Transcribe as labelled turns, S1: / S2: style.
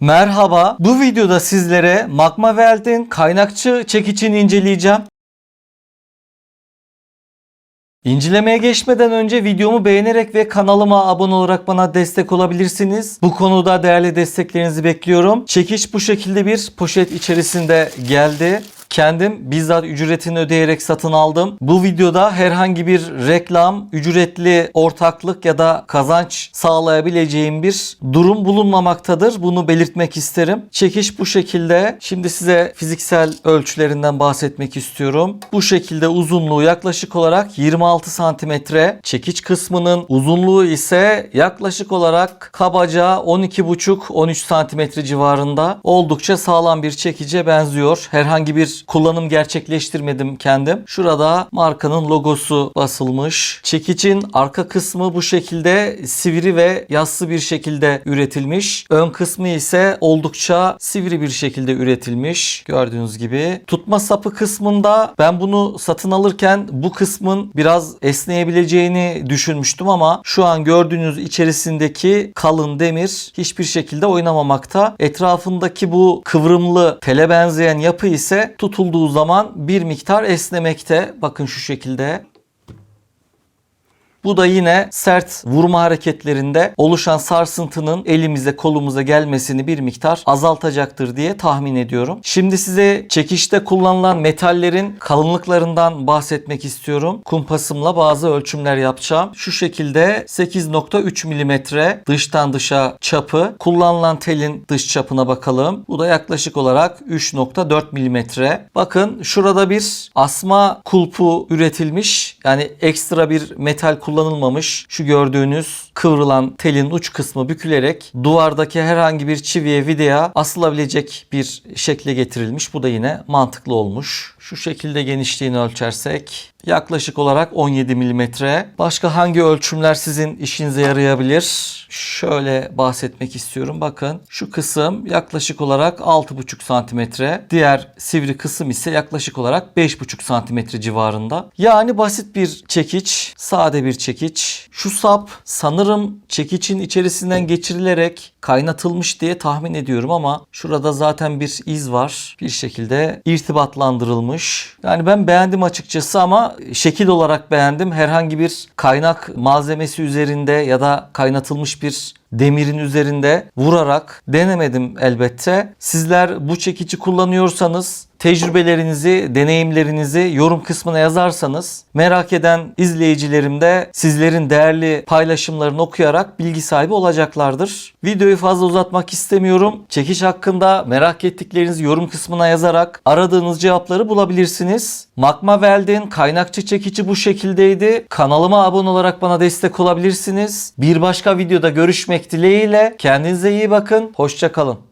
S1: Merhaba. Bu videoda sizlere Magma Weld'in kaynakçı çekiçini inceleyeceğim. İncelemeye geçmeden önce videomu beğenerek ve kanalıma abone olarak bana destek olabilirsiniz. Bu konuda değerli desteklerinizi bekliyorum. Çekiç bu şekilde bir poşet içerisinde geldi. Kendim bizzat ücretini ödeyerek satın aldım. Bu videoda herhangi bir reklam, ücretli ortaklık ya da kazanç sağlayabileceğim bir durum bulunmamaktadır. Bunu belirtmek isterim. Çekiş bu şekilde. Şimdi size fiziksel ölçülerinden bahsetmek istiyorum. Bu şekilde uzunluğu yaklaşık olarak 26 santimetre. Çekiç kısmının uzunluğu ise yaklaşık olarak kabaca 12,5-13 santimetre civarında. Oldukça sağlam bir çekice benziyor. Herhangi bir kullanım gerçekleştirmedim kendim. Şurada markanın logosu basılmış. Çekicin arka kısmı bu şekilde sivri ve yassı bir şekilde üretilmiş. Ön kısmı ise oldukça sivri bir şekilde üretilmiş. Gördüğünüz gibi. Tutma sapı kısmında ben bunu satın alırken bu kısmın biraz esneyebileceğini düşünmüştüm ama şu an gördüğünüz içerisindeki kalın demir hiçbir şekilde oynamamakta. Etrafındaki bu kıvrımlı tele benzeyen yapı ise tutulduğu zaman bir miktar esnemekte. Bakın şu şekilde. Bu da yine sert vurma hareketlerinde oluşan sarsıntının elimize kolumuza gelmesini bir miktar azaltacaktır diye tahmin ediyorum. Şimdi size çekişte kullanılan metallerin kalınlıklarından bahsetmek istiyorum. Kumpasımla bazı ölçümler yapacağım. Şu şekilde 8.3 mm dıştan dışa çapı. Kullanılan telin dış çapına bakalım. Bu da yaklaşık olarak 3.4 mm. Bakın şurada bir asma kulpu üretilmiş. Yani ekstra bir metal kullanılmamış. Şu gördüğünüz kıvrılan telin uç kısmı bükülerek duvardaki herhangi bir çiviye vidaya asılabilecek bir şekle getirilmiş. Bu da yine mantıklı olmuş. Şu şekilde genişliğini ölçersek yaklaşık olarak 17 mm. Başka hangi ölçümler sizin işinize yarayabilir? Şöyle bahsetmek istiyorum. Bakın şu kısım yaklaşık olarak 6,5 santimetre. Diğer sivri kısım ise yaklaşık olarak 5,5 santimetre civarında. Yani basit bir çekiç, sade bir çekiç. Şu sap sanırım çekiçin içerisinden geçirilerek kaynatılmış diye tahmin ediyorum ama şurada zaten bir iz var. Bir şekilde irtibatlandırılmış. Yani ben beğendim açıkçası ama şekil olarak beğendim. Herhangi bir kaynak malzemesi üzerinde ya da kaynatılmış bir demirin üzerinde vurarak denemedim elbette. Sizler bu çekici kullanıyorsanız tecrübelerinizi, deneyimlerinizi yorum kısmına yazarsanız merak eden izleyicilerim de sizlerin değerli paylaşımlarını okuyarak bilgi sahibi olacaklardır. Videoyu fazla uzatmak istemiyorum. Çekiş hakkında merak ettiklerinizi yorum kısmına yazarak aradığınız cevapları bulabilirsiniz. Magma Weld'in kaynakçı çekici bu şekildeydi. Kanalıma abone olarak bana destek olabilirsiniz. Bir başka videoda görüşmek dileğiyle. Kendinize iyi bakın. Hoşçakalın.